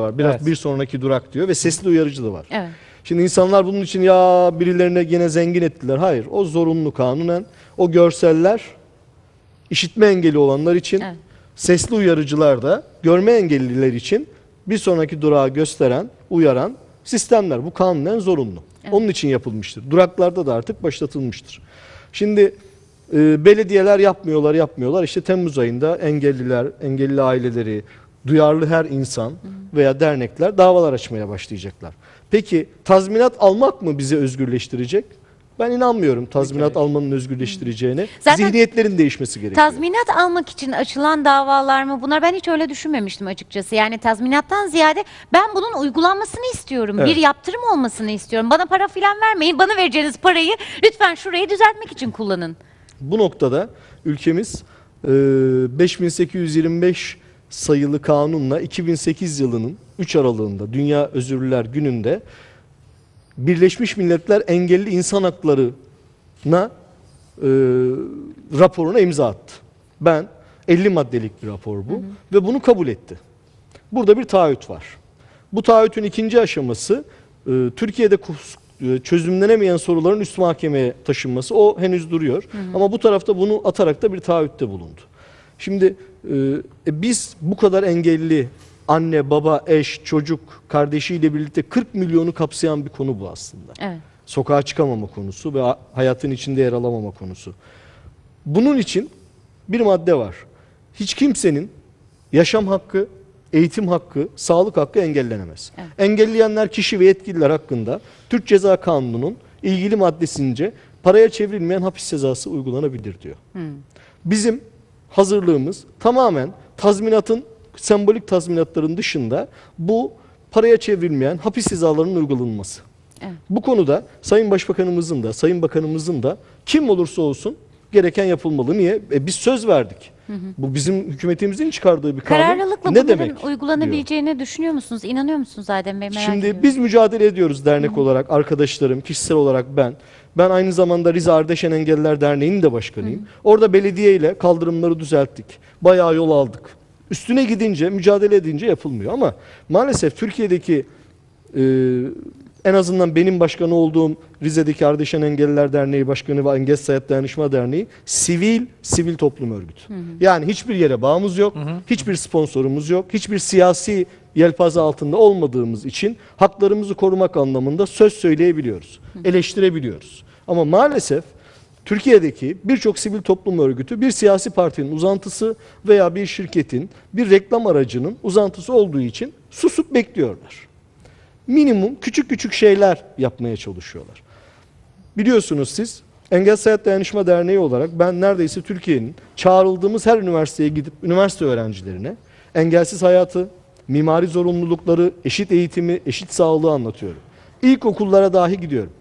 var. Biraz Evet. bir sonraki durak diyor ve sesli uyarıcı da var. Evet. Şimdi insanlar bunun için ya birilerine yine zengin ettiler. Hayır, o zorunlu kanunen. O görseller işitme engeli olanlar için, Evet. sesli uyarıcılar da görme engelliler için bir sonraki durağı gösteren, uyaran sistemler. Bu kanunen zorunlu. Onun için yapılmıştır. Duraklarda da artık başlatılmıştır. Şimdi e, belediyeler yapmıyorlar, yapmıyorlar. İşte Temmuz ayında engelliler, engelli aileleri, duyarlı her insan veya dernekler davalar açmaya başlayacaklar. Peki tazminat almak mı bizi özgürleştirecek? Ben inanmıyorum tazminat almanın özgürleştireceğine. Zaten Zihniyetlerin değişmesi gerekiyor. Tazminat almak için açılan davalar mı bunlar? Ben hiç öyle düşünmemiştim açıkçası. Yani tazminattan ziyade ben bunun uygulanmasını istiyorum. Evet. Bir yaptırım olmasını istiyorum. Bana para filan vermeyin. Bana vereceğiniz parayı lütfen şurayı düzeltmek için kullanın. Bu noktada ülkemiz e, 5825 sayılı kanunla 2008 yılının 3 aralığında Dünya Özürlüler Günü'nde Birleşmiş Milletler Engelli İnsan Hakları'na e, raporuna imza attı. Ben 50 maddelik bir rapor bu ve bunu kabul etti. Burada bir taahhüt var. Bu taahhütün ikinci aşaması e, Türkiye'de e, çözümlenemeyen soruların üst mahkemeye taşınması. O henüz duruyor. Ama bu tarafta bunu atarak da bir taahhütte bulundu. Şimdi e, e, biz bu kadar engelli anne, baba, eş, çocuk, kardeşiyle birlikte 40 milyonu kapsayan bir konu bu aslında Evet. sokağa çıkamama konusu ve ha- hayatın içinde yer alamama konusu. Bunun için bir madde var. Hiç kimsenin yaşam hakkı, eğitim hakkı, sağlık hakkı engellenemez. Evet. Engelleyenler kişi ve yetkililer hakkında Türk Ceza Kanunu'nun ilgili maddesince paraya çevrilmeyen hapis cezası uygulanabilir diyor. Bizim hazırlığımız tamamen tazminatın sembolik tazminatların dışında bu paraya çevrilmeyen hapis cezalarının uygulanması. Evet. Bu konuda Sayın Başbakanımızın da Sayın Bakanımızın da kim olursa olsun gereken yapılmalı. Niye? E, biz söz verdik. Bu bizim hükümetimizin çıkardığı bir kanun. Kararlılıkla ne demek? diyor. uygulanabileceğine düşünüyor musunuz? İnanıyor musunuz Adem Bey? Merak Şimdi ediyorum. biz mücadele ediyoruz dernek olarak, arkadaşlarım, kişisel olarak ben. Ben aynı zamanda Rize Ardeşen Engelliler Derneği'nin de başkanıyım. Orada belediye ile kaldırımları düzelttik. Bayağı yol aldık. Üstüne gidince, mücadele edince yapılmıyor ama maalesef Türkiye'deki e, en azından benim başkanı olduğum Rize'deki Ardeşen Engelliler Derneği Başkanı ve Engelsiz Hayat Dayanışma Derneği sivil sivil toplum örgütü. Yani hiçbir yere bağımız yok, hiçbir sponsorumuz yok, hiçbir siyasi yelpaze altında olmadığımız için haklarımızı korumak anlamında söz söyleyebiliyoruz, eleştirebiliyoruz. Ama maalesef Türkiye'deki birçok sivil toplum örgütü bir siyasi partinin uzantısı veya bir şirketin, bir reklam aracının uzantısı olduğu için susup bekliyorlar minimum küçük küçük şeyler yapmaya çalışıyorlar. Biliyorsunuz siz Engelsiz Hayat Dayanışma Derneği olarak ben neredeyse Türkiye'nin çağrıldığımız her üniversiteye gidip üniversite öğrencilerine engelsiz hayatı, mimari zorunlulukları, eşit eğitimi, eşit sağlığı anlatıyorum. İlkokullara dahi gidiyorum.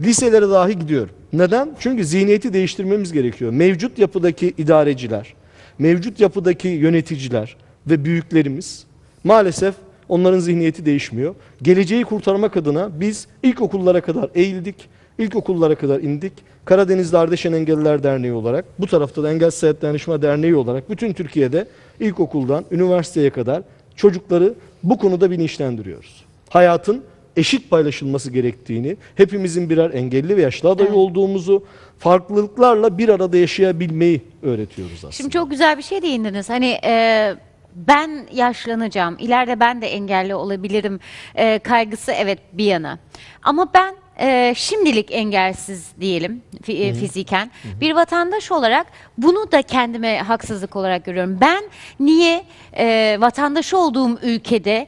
Liselere dahi gidiyorum. Neden? Çünkü zihniyeti değiştirmemiz gerekiyor. Mevcut yapıdaki idareciler, mevcut yapıdaki yöneticiler ve büyüklerimiz maalesef onların zihniyeti değişmiyor. Geleceği kurtarmak adına biz ilkokullara kadar eğildik, ilkokullara kadar indik. Karadeniz'de Ardeşen Engelliler Derneği olarak, bu tarafta da Engelsiz Hayat Dayanışma Derneği olarak bütün Türkiye'de ilkokuldan üniversiteye kadar çocukları bu konuda bilinçlendiriyoruz. Hayatın eşit paylaşılması gerektiğini, hepimizin birer engelli ve yaşlı adayı Evet. olduğumuzu, farklılıklarla bir arada yaşayabilmeyi öğretiyoruz aslında. Şimdi çok güzel bir şey değindiniz. Hani e, ben yaşlanacağım, ileride ben de engelli olabilirim e, kaygısı evet bir yana. Ama ben e, şimdilik engelsiz diyelim fi- e, fiziken bir vatandaş olarak bunu da kendime haksızlık olarak görüyorum. Ben niye e, vatandaş olduğum ülkede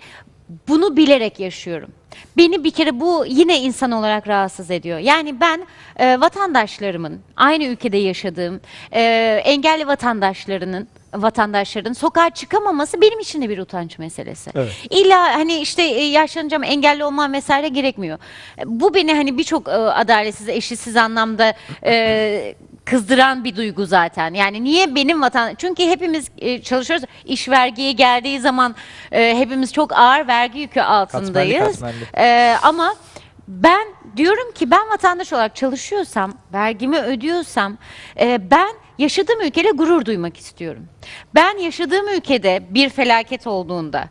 bunu bilerek yaşıyorum. Beni bir kere bu yine insan olarak rahatsız ediyor. Yani ben e, vatandaşlarımın, aynı ülkede yaşadığım e, engelli vatandaşlarının vatandaşların sokağa çıkamaması benim için de bir utanç meselesi. Evet. İlla hani işte e, yaşlanacağım, engelli olmam vesaire gerekmiyor. E, Bu beni hani birçok e, adaletsiz, eşitsiz anlamda e, kızdıran bir duygu zaten. Yani niye benim vatan... Çünkü hepimiz e, çalışıyoruz. İş vergiye geldiği zaman e, hepimiz çok ağır vergi yükü altındayız. katmerli. E, ama ben diyorum ki ben vatandaş olarak çalışıyorsam, vergimi ödüyorsam e, ben yaşadığım ülkeyle gurur duymak istiyorum. Ben yaşadığım ülkede bir felaket olduğunda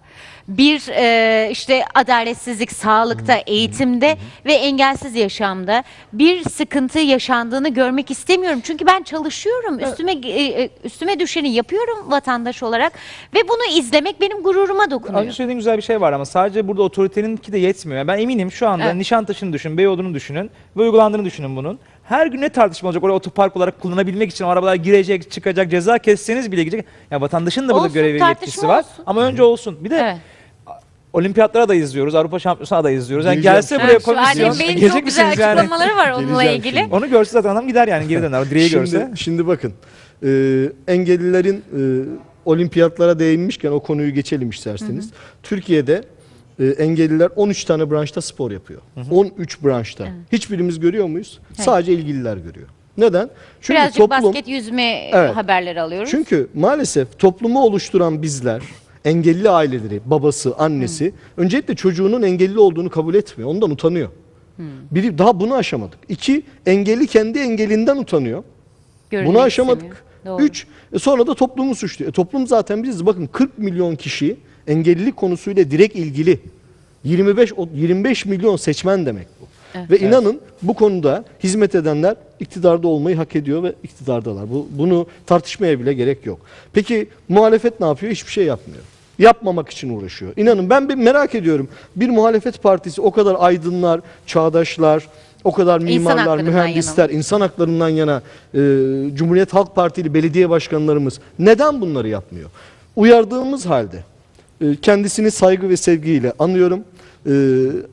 bir e, işte adaletsizlik sağlıkta, eğitimde ve engelsiz yaşamda bir sıkıntı yaşandığını görmek istemiyorum. Çünkü ben çalışıyorum, üstüme e, e, üstüme düşeni yapıyorum vatandaş olarak ve bunu izlemek benim gururuma dokunuyor. Önce söylediğin güzel bir şey var ama sadece burada otoriteninki de yetmiyor. Yani ben eminim şu anda Evet. Nişantaşı'nı düşün, Beyoğlu'nu düşünün ve uygulandığını düşünün bunun. Her gün ne tartışma olacak oraya otopark olarak kullanabilmek için arabalar girecek, çıkacak, ceza kesseniz bile gidecek. Ya vatandaşın da burada Olsun, görevi tartışma yetkisi var olsun. ama önce olsun. Bir de Evet. Olimpiyatlara da izliyoruz, Avrupa Şampiyonası'na da izliyoruz. Yani Geleceğim. gelse buraya şu komisyon, annem Bey'in gelecek çok güzel misiniz yani? açıklamaları var onunla Geleceğim ilgili. şimdi. Onu görse zaten adam gider yani geri döner. O direği görse. Şimdi, şimdi bakın e, engellilerin e, olimpiyatlara değinmişken o konuyu geçelim isterseniz. Türkiye'de e, engelliler 13 tane branşta spor yapıyor. 13 branşta. Hiçbirimiz görüyor muyuz? Sadece ilgililer görüyor. Neden? Çünkü Birazcık toplum basket yüzme Evet. haberleri alıyoruz. çünkü maalesef toplumu oluşturan bizler engelli aileleri, babası, annesi öncelikle çocuğunun engelli olduğunu kabul etmiyor. Ondan utanıyor. Biri daha bunu aşamadık. İki, engelli kendi engelinden utanıyor. Görünmek Bunu aşamadık. istemiyor. Doğru. Üç, e sonra da toplumu suçluyor. E toplum zaten biziz. Bakın 40 milyon kişi engellilik konusuyla direkt ilgili. 25 o 25 milyon seçmen demek Ve inanın bu konuda hizmet edenler iktidarda olmayı hak ediyor ve iktidardalar. Bu, bunu tartışmaya bile gerek yok. Peki muhalefet ne yapıyor? Hiçbir şey yapmıyor. Yapmamak için uğraşıyor. İnanın ben bir merak ediyorum. Bir muhalefet partisi o kadar aydınlar, çağdaşlar, o kadar mimarlar, haklarından mühendisler, insan haklarından yana e, Cumhuriyet Halk Partili belediye başkanlarımız neden bunları yapmıyor? Uyardığımız halde e, kendisini saygı ve sevgiyle anıyorum. E,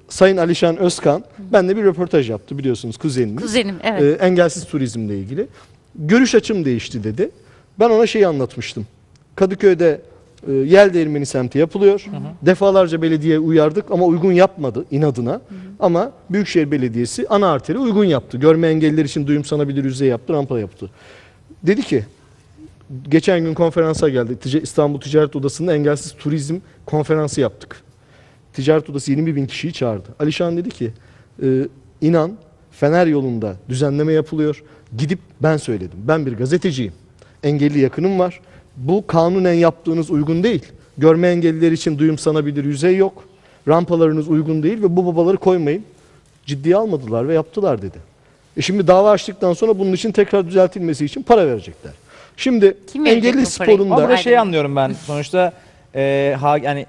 Sayın Alişan Özkan benle bir röportaj yaptı biliyorsunuz kuzeniniz. Kuzenim, evet. E, engelsiz turizmle ilgili. Görüş açım değişti dedi. Ben ona şeyi anlatmıştım. Kadıköy'de e, yel değirmeni semti yapılıyor. Defalarca belediye uyardık ama uygun yapmadı inadına. Ama Büyükşehir Belediyesi ana arteri uygun yaptı. Görme engelliler için duyum sanabilir yüzey yaptı, rampa yaptı. Dedi ki geçen gün konferansa geldi. Tica- İstanbul Ticaret Odası'nda engelsiz turizm konferansı yaptık. Ticaret Odası 20 bin kişiyi çağırdı. Alişan dedi ki e, inan Fener yolunda düzenleme yapılıyor. Gidip ben söyledim. Ben bir gazeteciyim. Engelli yakınım var. Bu kanunen yaptığınız uygun değil. Görme engelliler için duyum sanabilir yüzey yok. Rampalarınız uygun değil ve bu babaları koymayın. Ciddiye almadılar ve yaptılar dedi. E şimdi dava açtıktan sonra bunun için tekrar düzeltilmesi için para verecekler. Şimdi Kim engelli sporunda Aynen. şeyi anlıyorum ben. Sonuçta e, ha, yani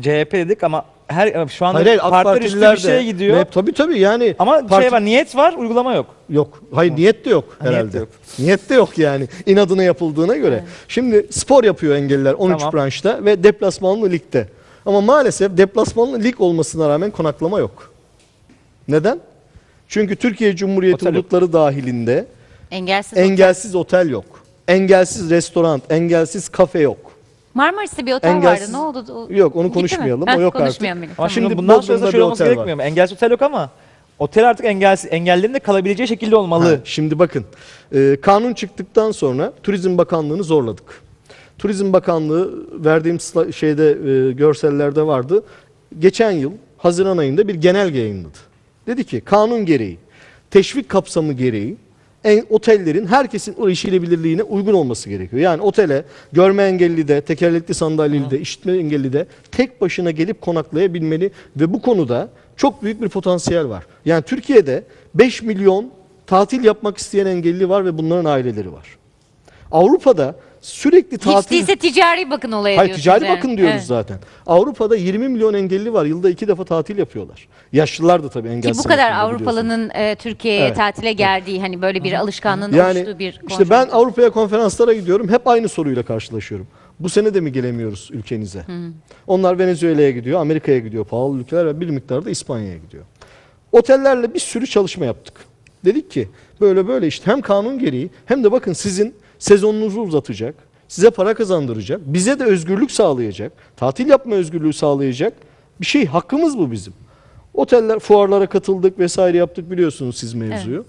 CHP dedik ama her şu anda Hayır, hayır, partiler üstü bir şeye gidiyor. Ve tabii tabii yani. Ama parti- şey var, niyet var, uygulama yok. Yok. Hayır niyet de yok Ha, niyet herhalde. de yok. Niyet de yok yani. İnadına yapıldığına göre. Şimdi spor yapıyor engelliler 13 Tamam. branşta ve deplasmanlı ligde. Ama maalesef deplasmanlı lig olmasına rağmen konaklama yok. Neden? Çünkü Türkiye Cumhuriyeti Otel yok. hudutları dahilinde Engelsiz. engelsiz otel yok. Engelsiz restoran, engelsiz kafe yok. Marmaris'te bir otel Engelsiz- vardı. Ne oldu? O- Yok, onu Gitti mi? konuşmayalım. Heh, O yok artık. konuşmayalım. Ama Tamam. şimdi Şimdi bundan Bodrum'da sonra bir şöyle olması otel var. gerekmiyor mu? Engelsiz otel yok ama otel artık engelsiz, engellilerin de kalabileceği şekilde olmalı. Ha, şimdi bakın e, kanun çıktıktan sonra Turizm Bakanlığı'nı zorladık. Turizm Bakanlığı verdiğim sla- şeyde e, görsellerde vardı. Geçen yıl Haziran ayında bir genelge yayınladı. Dedi ki kanun gereği, teşvik kapsamı gereği en, otellerin herkesin erişilebilirliğine uygun olması gerekiyor. Yani otele görme engelli de, tekerlekli sandalyeli de, işitme engelli de tek başına gelip konaklayabilmeli ve bu konuda çok büyük bir potansiyel var. Yani Türkiye'de 5 milyon tatil yapmak isteyen engelli var ve bunların aileleri var. Avrupa'da sürekli Hiç tatil... değilse ticari bakın olaya Hayır ticari yani. bakın diyoruz Evet. zaten. Avrupa'da 20 milyon engelli var. Yılda iki defa tatil yapıyorlar. Yaşlılar da tabii Ki engelsiz. bu kadar. Avrupalı'nın e, Türkiye'ye Evet. tatile geldiği hani böyle bir alışkanlığın Yani oluştuğu bir işte ben. Avrupa'ya konferanslara gidiyorum. Hep aynı soruyla karşılaşıyorum. Bu sene de mi gelemiyoruz ülkenize? Onlar Venezuela'ya gidiyor, Amerika'ya gidiyor, pahalı ülkeler ve bir miktar da İspanya'ya gidiyor. Otellerle bir sürü çalışma yaptık. Dedik ki böyle böyle işte hem kanun gereği hem de bakın sizin sezonunuzu uzatacak, size para kazandıracak, bize de özgürlük sağlayacak, tatil yapma özgürlüğü sağlayacak bir şey. Hakkımız bu bizim. Oteller fuarlara katıldık vesaire yaptık biliyorsunuz siz mevzuyu.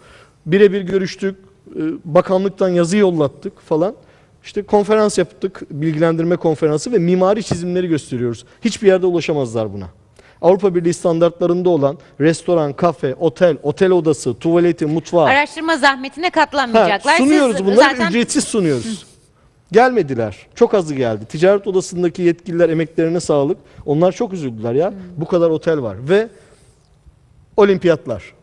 Birebir görüştük, e, bakanlıktan yazı yollattık falan. İşte konferans yaptık, bilgilendirme konferansı ve mimari çizimleri gösteriyoruz. Hiçbir yerde ulaşamazlar buna. Avrupa Birliği standartlarında olan restoran, kafe, otel, otel odası, tuvaleti, mutfağı. Araştırma zahmetine Ha, katlanmayacaklar. sunuyoruz Siz bunları zaten ücretsiz sunuyoruz. Gelmediler. Çok azı geldi. Ticaret odasındaki yetkililer emeklerine sağlık. Onlar çok üzüldüler ya. Bu kadar otel var ve olimpiyatlar.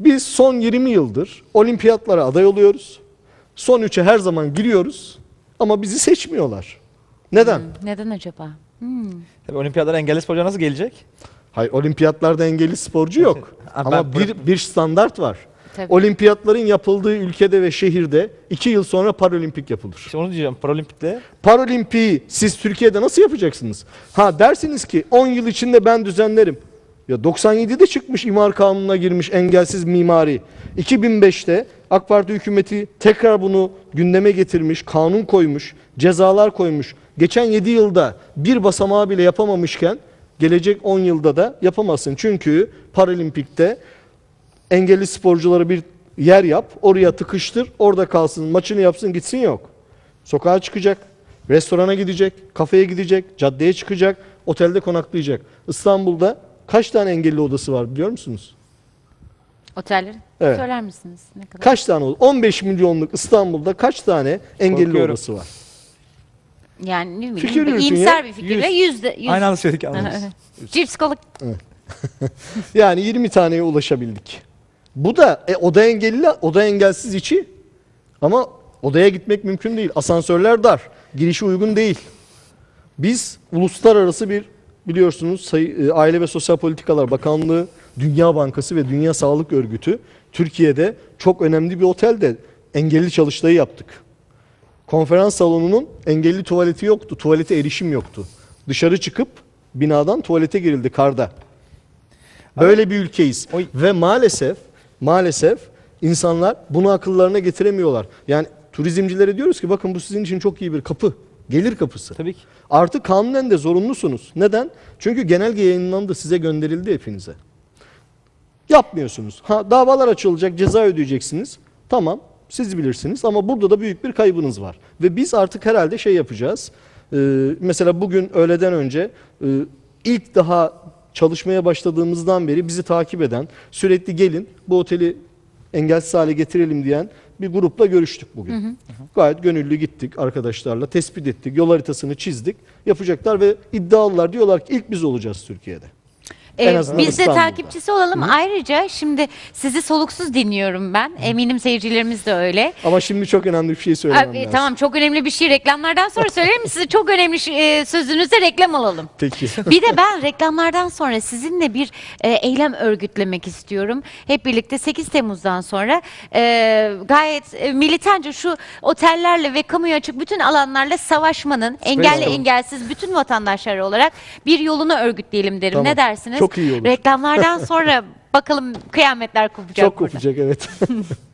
Biz son 20 yıldır olimpiyatlara aday oluyoruz. Son 3'e her zaman giriyoruz ama bizi seçmiyorlar. Neden? Neden acaba? Hmm. Tabii olimpiyatlara engelli sporcular nasıl gelecek? Hayır olimpiyatlarda engelli sporcu yok. Ha, ama ben- bir, bir standart var. Tabii. Olimpiyatların yapıldığı ülkede ve şehirde 2 yıl sonra paralimpik yapılır. İşte onu diyeceğim. Paralimpik'te Paralimpiyi siz Türkiye'de nasıl yapacaksınız? Ha dersiniz ki 10 yıl içinde ben düzenlerim. Ya 97'de çıkmış imar kanununa girmiş engelsiz mimari. 2005'te AK Parti hükümeti tekrar bunu gündeme getirmiş, kanun koymuş, cezalar koymuş. Geçen 7 yılda bir basamağı bile yapamamışken gelecek 10 yılda da yapamazsın. Çünkü Paralimpik'te engelli sporculara bir yer yap, oraya tıkıştır, orada kalsın, maçını yapsın, gitsin yok. Sokağa çıkacak, restorana gidecek, kafeye gidecek, caddeye çıkacak, otelde konaklayacak. İstanbul'da kaç tane engelli odası var biliyor musunuz? Otelleri Evet. söyler misiniz? Ne kadar? Kaç tane oldu? 15 milyonluk İstanbul'da kaç tane engelli Korkuyorum. odası var? Yani ne bileyim, Fikir bir yürütün iyimser ya. bir fikirle yüzde yüz. aynı anda söyledik anladınız. Cips kola Yani 20 taneye ulaşabildik. Bu da e, oda engelli, oda engelsiz içi. Ama odaya gitmek mümkün değil. Asansörler dar. Girişi uygun değil. Biz uluslararası bir biliyorsunuz Sayı- e, Aile ve Sosyal Politikalar Bakanlığı, Dünya Bankası ve Dünya Sağlık Örgütü Türkiye'de çok önemli bir otelde engelli çalıştayı yaptık. Konferans salonunun engelli tuvaleti yoktu. Tuvalete erişim yoktu. Dışarı çıkıp binadan tuvalete girildi karda. Böyle bir ülkeyiz. Oy. Ve maalesef maalesef insanlar bunu akıllarına getiremiyorlar. Yani turizmcilere diyoruz ki bakın bu sizin için çok iyi bir kapı. Gelir kapısı. Tabii ki. Artık kanunen de zorunlusunuz. Neden? Çünkü genelge yayınlandı size gönderildi hepinize. Yapmıyorsunuz. Ha davalar açılacak, ceza ödeyeceksiniz. Tamam, siz bilirsiniz ama burada da büyük bir kaybınız var. Ve biz artık herhalde şey yapacağız. Ee, mesela bugün öğleden önce e, ilk daha çalışmaya başladığımızdan beri bizi takip eden, sürekli gelin bu oteli engelsiz hale getirelim diyen bir grupla görüştük bugün. Gayet gönüllü gittik arkadaşlarla, tespit ettik, yol haritasını çizdik. Yapacaklar ve iddialılar diyorlar ki ilk biz olacağız Türkiye'de. En Ee, azından biz de İstanbul'da. takipçisi olalım. Ayrıca şimdi sizi soluksuz dinliyorum ben. Eminim seyircilerimiz de öyle. Ama şimdi çok önemli bir şey söylemem Abi, lazım. tamam çok önemli bir şey reklamlardan sonra söylerim size çok önemli şey- e, sözünüzde reklam alalım. Peki. Bir de ben reklamlardan sonra sizinle bir e, eylem örgütlemek istiyorum. Hep birlikte 8 Temmuz'dan sonra e, gayet e, militanca şu otellerle ve kamuya açık bütün alanlarla savaşmanın engelli engelsiz bütün vatandaşlar olarak bir yolunu örgütleyelim derim. Tamam. Ne dersiniz? Çok iyi olur. Reklamlardan sonra bakalım kıyametler kopacak Çok burada. kopacak evet.